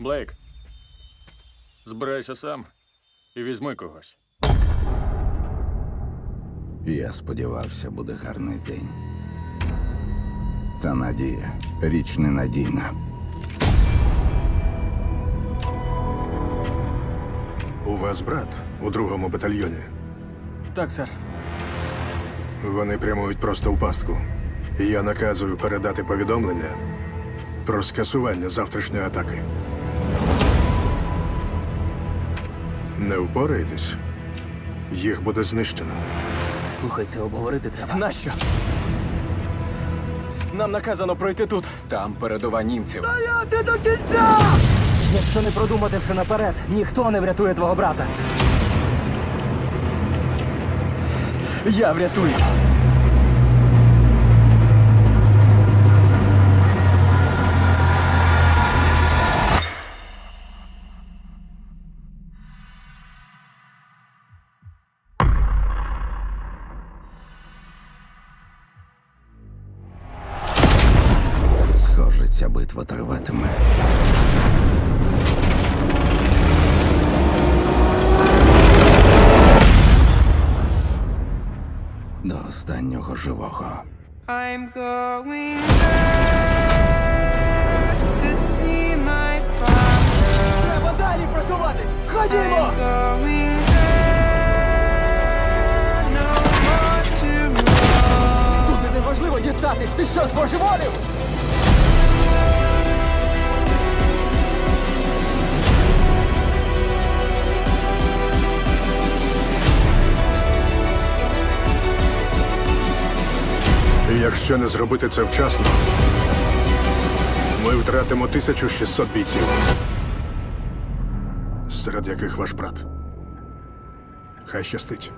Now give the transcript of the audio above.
Блейк. Збирайся сам і візьми когось. Я сподівався, буде гарний день. Та надія річ ненадійна. У вас брат у другому батальйоні. Так, сер. Вони прямують просто в пастку. Я наказую передати повідомлення про скасування завтрашньої атаки. Не впораєтесь? Їх буде знищено. Слухай, це обговорити треба. Нащо? Нам наказано пройти тут. Там передова німців. Стояти до кінця! Якщо не продумати все наперед, ніхто не врятує твого брата. Я врятую. Схоже, ця битва триватиме. До останнього живого. I'm going to see my father. Треба далі просуватись! Ходімо! Туди неможливо дістатись! Ти що, збожеволів? Якщо не зробити це вчасно, ми втратимо 1600 бійців, серед яких ваш брат. Хай щастить.